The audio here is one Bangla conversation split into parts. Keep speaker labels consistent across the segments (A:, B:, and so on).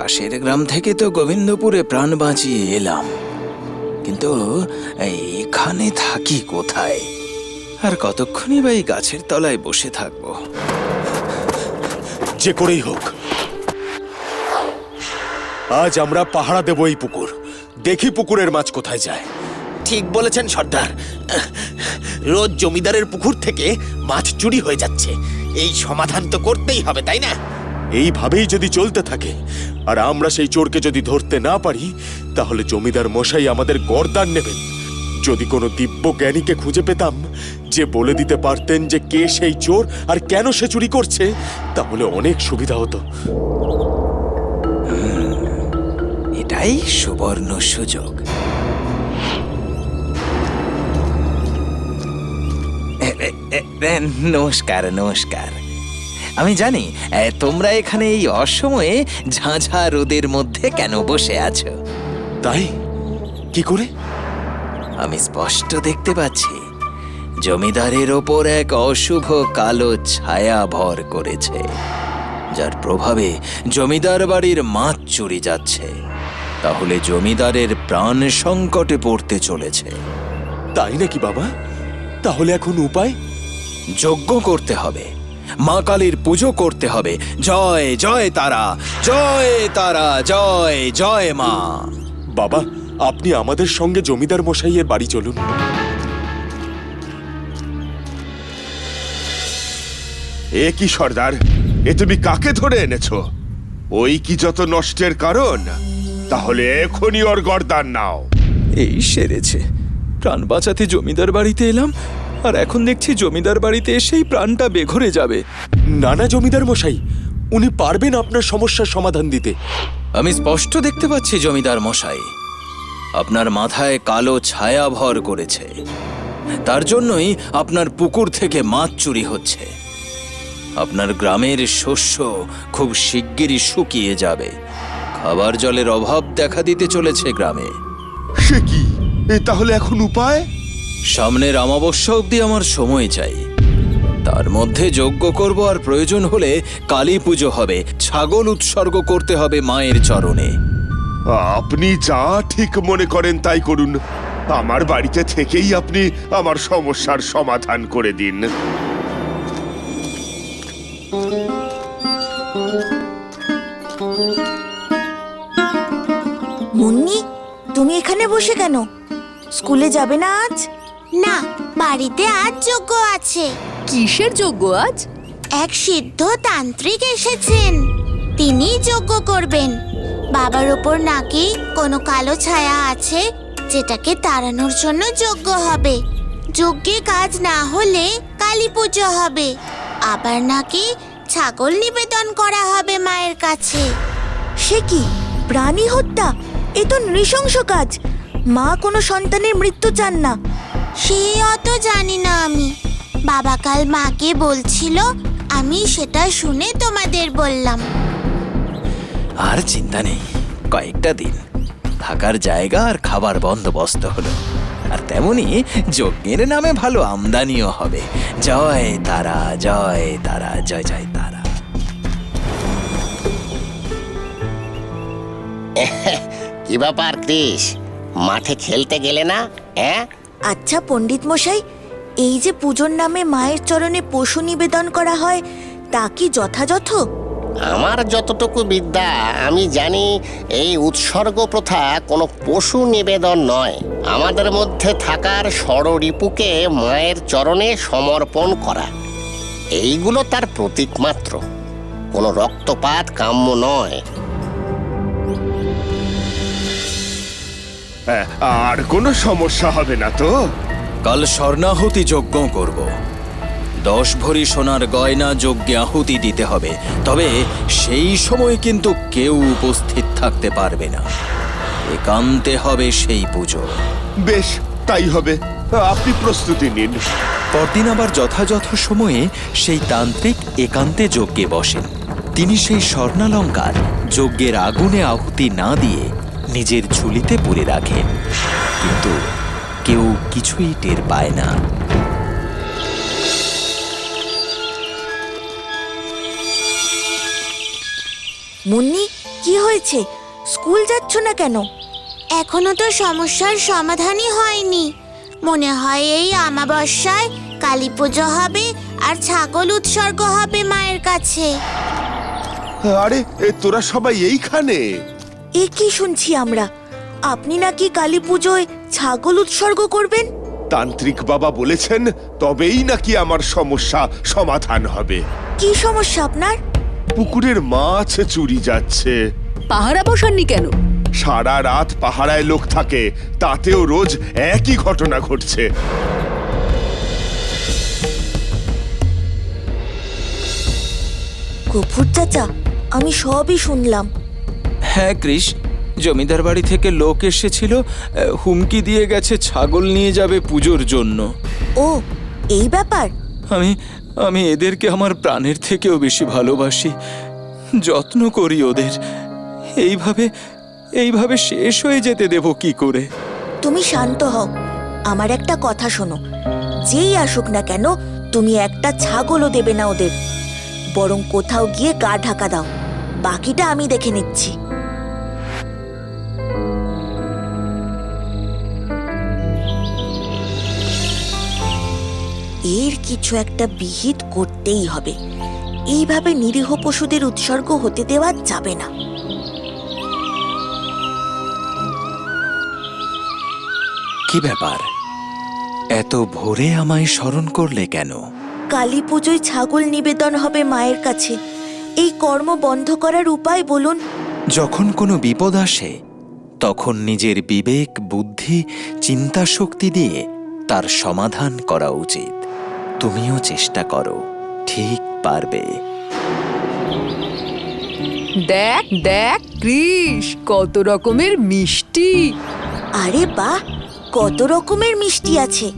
A: পাশের গ্রাম থেকে তো গোবিন্দপুরে প্রাণ বাঁচিয়ে এলাম। কিন্তু এখানে থাকি কোথায়? আর কতক্ষণই বা এই গাছের তলায় বসে থাকব?
B: যে করেই হোক। আজ আমরা পাহারা দেব এই পুকুর। দেখি পুকুরের মাছ কোথায় যায়।
C: ঠিক বলেছেন সর্দার। রোজ জমিদারের পুকুর থেকে মাছ চুরি হয়ে যাচ্ছে। এই সমাধান তো করতেই হবে তাই না?
B: এইভাবেই যদি চলতে থাকে, আর আমরা সেই চোরকে যদি ধরতে না পারি, তাহলে জমিদার মশাই আমাদের গরদান নেবেন। যদি কোনো দিব্য জ্ঞানীকে খুঁজে পেতাম, যে বলে দিতে পারতেন যে কে সেই চোর আর কেন সে চুরি করছে, তাহলে অনেক সুবিধা হতো।
A: এটাই সুবর্ণ সুযোগ। নমস্কার নমস্কার। আমি জানি এ, তোমরা এখানে এই অসময়ে ঝাঁঝা রোদের মধ্যে কেন বসে আছো?
B: তাই? কি করে?
A: আমি স্পষ্ট দেখতে পাচ্ছি জমিদারের ওপর এক অশুভ কালো ছায়া ভর করেছে যার প্রভাবে জমিদার বাড়ির মাছ চুরি যাচ্ছে। তাহলে জমিদারের প্রাণ সংকটে পড়তে চলেছে।
B: তাই নাকি বাবা? তাহলে এখন উপায়?
A: যজ্ঞ করতে হবে। মা কালীর পুজো করতে হবে। জয় জয় তারা জয় তারা জয় জয় মা।
B: বাবা আপনি আমাদের সঙ্গে জমিদার মশাইয়ের বাড়ি চলুন।
D: এ কি সর্দার এ তুমি কাকে ধরে এনেছো? ওই কি যত নষ্টের কারণ তাহলে এখনই ওর গর্দান নাও।
A: এই সেরেছে। প্রাণ বাঁচাতে জমিদার বাড়িতে এলাম আর এখন দেখছি জমিদার বাড়িতে এসেই প্রাণটা বেঘরে যাবে।
B: নানা জমিদার মশাই উনি পারবেন আপনার সমস্যার সমাধান দিতে।
A: আমি স্পষ্ট দেখতে পাচ্ছি জমিদার মশাই আপনার মাথায় কালো ছায়া ভর করেছে। তার জন্যই আপনার পুকুর থেকে মাছ চুরি হচ্ছে। আপনার গ্রামের শস্য খুব শিগগিরই শুকিয়ে যাবে। খাবার জলের অভাব দেখা দিতে চলেছে গ্রামে।
D: সে কি? এ তাহলে এখন উপায়?
A: সামনের অমাবস্যা অবধি আমার সময় চাই। তার মধ্যে যজ্ঞ করব আর প্রয়োজন হলে কালী পুজো হবে। ছাগল উৎসর্গ করতে হবে মায়ের চরণে।
D: আপনি যা ঠিক মনে করেন তাই করুন। আমার বাড়িতে থেকেই আপনি আমার সমস্যার সমাধান করে দিন।
E: মুন্নি তুমি এখানে বসে কেন? স্কুলে যাবে না আজ?
F: না বাড়িতে আজ যজ্ঞ আছে।
G: কিসের যোগ্য আজ?
F: এক সিদ্ধ তান্ত্রিক এসেছেন। তিনি যজ্ঞ করবেন। বাবার ওপর নাকি কোনো কালো ছায়া আছে যেটাকে তাড়ানোর জন্য যজ্ঞ হবে। যজ্ঞে কাজ না হলে কালী পুজো হবে। আবার নাকি ছাগল নিবেদন করা হবে মায়ের কাছে।
E: সে কি? প্রাণী হত্যা? এ তো নৃশংস কাজ। মা কোনো সন্তানের মৃত্যু চান না।
F: সে অত জানি না আমি। বাবা কাল মাকে বলছিল আমি সেটা শুনে তোমাদের বললাম।
A: আর চিন্তা নেই কয়েকটা দিন। থাকার জায়গা আর খাবার বন্দোবস্ত হলো। আর তেমনি যজ্ঞের নামে ভালো আমদানিও হবে। জয় তারা জয় তারা জয় জয় তারা।
H: কি ব্যাপার কৃষ? মাঠে খেলতে গেলে না হ্যাঁ?
E: আচ্ছা পণ্ডিত মশাই, এই যে পুজোর নামে মায়ের চরণে পশু নিবেদন করা হয়, তা কি যথাযথ?
H: আমার যতটুকু বিদ্যা, আমি জানি এই উৎসর্গ প্রথা কোনো পশু নিবেদন নয়। আমাদের মধ্যে থাকার ষড়রিপুকে মায়ের চরণে সমর্পণ করা। এইগুলো তার প্রতীক মাত্র। কোনো রক্তপাত কাম্য নয়।
D: আর কোনো সমস্যা হবে না তো?
A: কাল স্বর্ণাহুতি যজ্ঞ করব। দশ ভরি সোনার গয়না যজ্ঞে আহুতি দিতে হবে। তবে সেই সময় কিন্তু কেউ উপস্থিত থাকতে পারবে না। একান্তে হবে সেই পুজো।
D: বেশ তাই হবে। আপনি প্রস্তুতি নিন।
A: পরদিন আবার যথাযথ সময়ে সেই তান্ত্রিক একান্তে যজ্ঞে বসেন। তিনি সেই স্বর্ণালঙ্কার যজ্ঞের আগুনে আহুতি না দিয়ে নিজের ঝুলিতে পুরে রাখেন। কিন্তু কেউ কিছুই টের পায় না।
E: মুন্নি কি হয়েছে? স্কুল যাচ্ছ না কেন?
F: এখনও তো সমস্যার সমাধানই হয়নি। মনে হয় এই আমাবস্যায় কালী পুজো হবে আর ছাগল উৎসর্গ হবে মায়ের কাছে।
D: আরে এ তোরা সবাই এইখানে?
E: এ কি শুনছি আমরা? আপনি নাকি কালী পুজোয় ছাগল উৎসর্গ করবেন?
D: তান্ত্রিক বাবা বলেছেন তবেই নাকি আমার সমস্যা সমাধান হবে।
E: কি সমস্যা আপনার?
D: পুকুরের মাছ চুরি যাচ্ছে।
G: পাহারা বসাননি কেন?
D: সারা রাত পাহারায় লোক থাকে তাতেও রোজ একই ঘটনা ঘটছে।
E: গফুর চাচা আমি সবই শুনলাম।
A: হ্যাঁ কৃষ জমিদার বাড়ি থেকে লোক এসেছিল হুমকি দিয়ে গেছে ছাগল নিয়ে যাবে পুজোর জন্য।
E: ও এই ব্যাপার?
A: আমি আমি এদেরকে আমার প্রাণের থেকেও বেশি ভালোবাসি। যত্ন করি ওদের। এইভাবে এইভাবে শেষ হয়ে যেতে দেব কি করে?
E: তুমি শান্ত হও। আমার একটা কথা শোনো। যেই আসুক না কেন তুমি একটা ছাগলও দেবে না ওদের। বরং কোথাও গিয়ে গা ঢাকা দাও। বাকিটা আমি দেখে নিচ্ছি। কিছু একটা বিহিত করতেই হবে। এইভাবে নিরীহ পশুদের উৎসর্গ হতে দেওয়া যাবে না।
A: কি ব্যাপার? এত ভোরে আমায় স্মরণ করলে কেন?
E: কালী পুজোয় ছাগল নিবেদন হবে মায়ের কাছে। এই কর্ম বন্ধ করার উপায় বলুন।
A: যখন কোনো বিপদ আসে তখন নিজের বিবেক বুদ্ধি চিন্তা শক্তি দিয়ে তার সমাধান করা উচিত। তুমিও চেষ্টা করো। ঠিক পারবে।
G: দেখ দেখ কৃষ কত রকমের মিষ্টি।
E: আরে বাহ কত রকমের মিষ্টি আছে।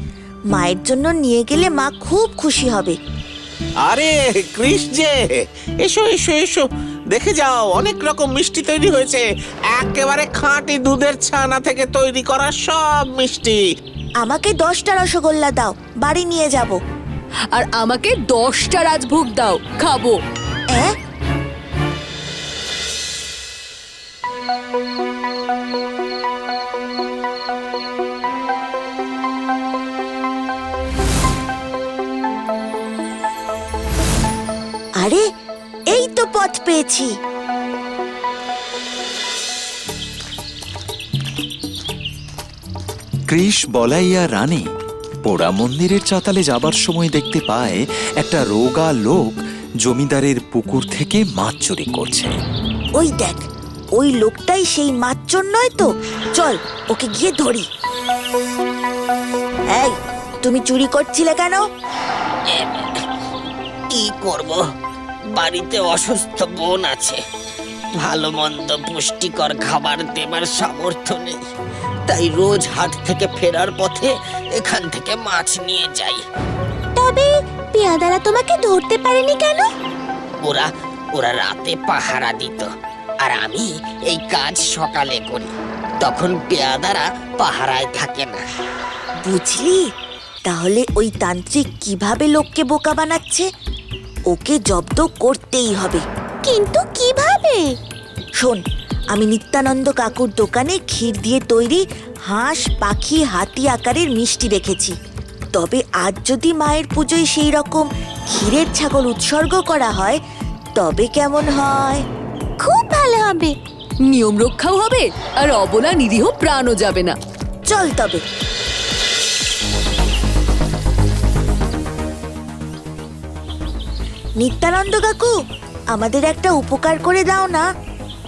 E: মায়ের জন্য নিয়ে গেলে মা খুব খুশি হবে।
C: আরে কৃষ যে এসো এসো এসো। দেখে যাও অনেক রকম মিষ্টি তৈরি হয়েছে। একেবারে খাঁটি দুধের ছানা থেকে তৈরি করা সব মিষ্টি।
E: আমাকে দশটা রসগোল্লা দাও বাড়ি নিয়ে যাব।
G: আর আমাকে দশটা রাজভোগ দাও খাব?
E: আরে এই তো পথ পেয়েছি
A: কৃষ বলাইয়া রানী পোড়া মন্দিরের চাতালে যাবার সময় দেখতে পায় একটা রোগা লোক জমিদারের পুকুর থেকে মাছ চুরি করছে।
E: ওই দেখ ওই লোকটাই সেই মাচ্চর নয় তো? চল ওকে গিয়ে ধরি। এই তুমি চুরি করছিলে কেন?
C: কি করব? বাড়িতে অসুস্থ বোন আছে। ভালো মন্দ পুষ্টিকর খাবার দেবার সামর্থ্য নেই। তাই রোজ হাট থেকে ফেরার পথে এখান থেকে মাছ নিয়ে যাই।
F: তবে পেয়াদারা তোমাকে ধরতে পারেনি কেন?
C: ওরা ওরা রাতে পাহারা দিত আর আমি এই কাজ সকালে করি। তখন পেয়াদারা পাহারায় থাকে না।
E: বুঝলি? তাহলে ওই তান্ত্রিক কীভাবে লোককে বোকা বানাচ্ছে? ওকে জব্দ করতেই হবে।
F: কিন্তু কীভাবে?
E: শোন আমি নিত্যানন্দ কাকুর দোকানে ক্ষীর দিয়ে তৈরি হাঁস পাখি হাতি আকারের মিষ্টি রেখেছি তবে আজ যদি মায়ের পুজোয় সেই রকম ক্ষীরের ছাগল উৎসর্গ করা হয় তবে কেমন হয়?
F: খুব ভালো হবে।
G: নিয়ম রক্ষাও হবে আর অবলা নিরীহ প্রাণও যাবে না।
E: চল তবে। নিত্যানন্দ কাকু আমাদের একটা উপকার করে দাও না।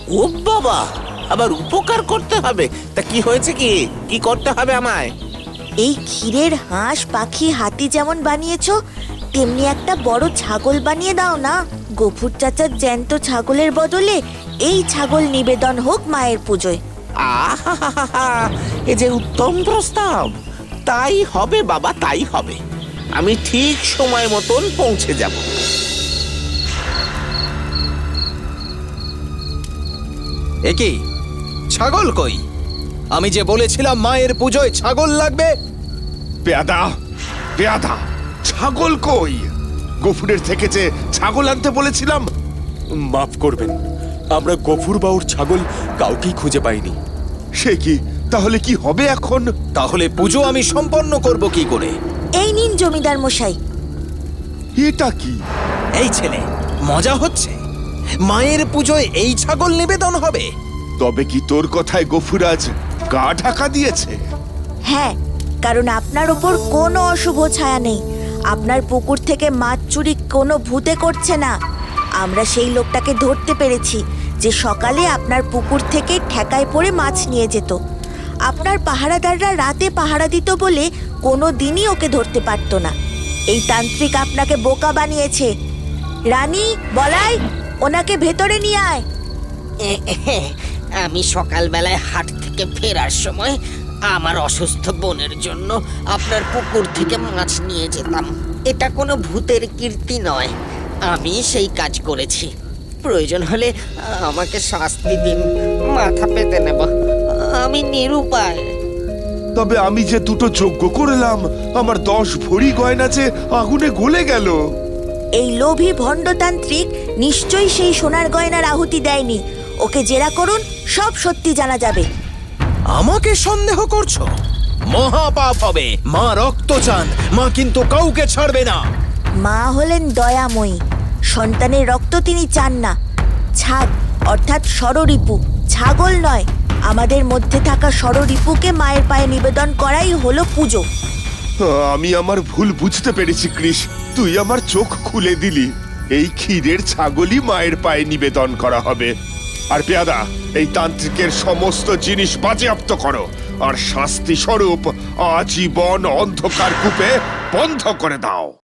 C: ও বাবা! আবার উপকার করতে হবে। তা কি হয়েছে কি? কি করতে হবে আমায়?
E: এই ক্ষীরের হাঁস পাখি হাতি যেমন বানিয়েছো তেমনি একটা বড় ছাগল বানিয়ে দাও না। গফুর চাচার জ্যান্ত ছাগলের বদলে এই ছাগল নিবেদন হোক মায়ের পুজোয়।
C: আহা এ যে উত্তম প্রস্তাব। তাই হবে বাবা তাই হবে। আমি ঠিক সময় মতন পৌঁছে যাব।
A: একি ছাগল কই? আমি যে বলেছিলাম মায়ের পুজোয় ছাগল লাগবে।
D: পেয়াদা পেয়াদা ছাগল কই? গফুরের থেকে যে ছাগল আনতে বলেছিলাম
B: মাফ করবেন আমরা গফুর বাউর ছাগল কাউকেই খুঁজে পাইনি।
D: সে কি? তাহলে কি হবে এখন?
A: তাহলে পুজো আমি সম্পন্ন করব কি করে?
E: এই নিন জমিদার মশাই।
D: এটা কি?
A: এই ছেলে মজা হচ্ছে? মায়ের পুজোয় এই ছাগল নিবেদন হবে।
D: তবে কি তোর কথায় গফুরাজ গা ঢাকা দিয়েছে?
E: হ্যাঁ কারণ আপনার ওপর কোনো অশুভ ছায়া নেই। আপনার পুকুর থেকে মাছ চুরি কোনো ভূতে করছে না। আমরা সেই লোকটাকে ধরতে পেরেছি যে সকালে আপনার পুকুর থেকে ঠেকায় পড়ে মাছ নিয়ে যেত। আপনার পাহারাদাররা রাতে পাহারা দিত বলে কোনো দিনই ওকে ধরতে পারতো না। এই তান্ত্রিক আপনাকে বোকা বানিয়েছে। রানী বলাই ওনাকে ভেতরে নিয়ে আয়।
C: আমি সকালবেলায় হাট থেকে ফেরার সময় আমার অসুস্থ বোনের জন্য আপনার পুকুর থেকে মাছ নিয়ে যেতাম। এটা কোনো ভূতের কীর্তি নয়। আমি সেই কাজ করেছি। প্রয়োজন হলে আমাকে শাস্তি দিন। মাথা পেতে নেব। আমি নিরুপায়।
D: তবে আমি যে দুটো যজ্ঞ করলাম আমার দশ ভরি গয়না যে আগুনে গলে গেল।
E: এই লোভী ভণ্ডতান্ত্রিক নিশ্চয়ই সেই সোনার গয়নার আহুতি দেয়নি। ওকে জেরা করুন সব সত্যি জানা যাবে।
A: আমাকে সন্দেহ করছ? মহাপাপ হবে। মা রক্ত চান মা কিন্তু কাউকে ছাড়বে না।
E: মা হলেন দয়াময়ী। সন্তানের রক্ত তিনি চান না। ছাগ অর্থাৎ ষড়রিপু ছাগল নয় আমাদের মধ্যে থাকা ষড়রিপুকে মায়ের পায়ে নিবেদন করাই হলো পুজো।
D: আমি আমার ভুল বুঝতে পেরেছি, কৃষ। তুই আমার চোখ খুলে দিলি। এই ক্ষীরের ছাগলই মায়ের পায়ে নিবেদন করা হবে। আর পেয়াদা, এই তান্ত্রিকের সমস্ত জিনিস বাজেয়াপ্ত করো। আর শাস্তি স্বরূপ আজীবন অন্ধকার কূপে বন্ধ করে দাও।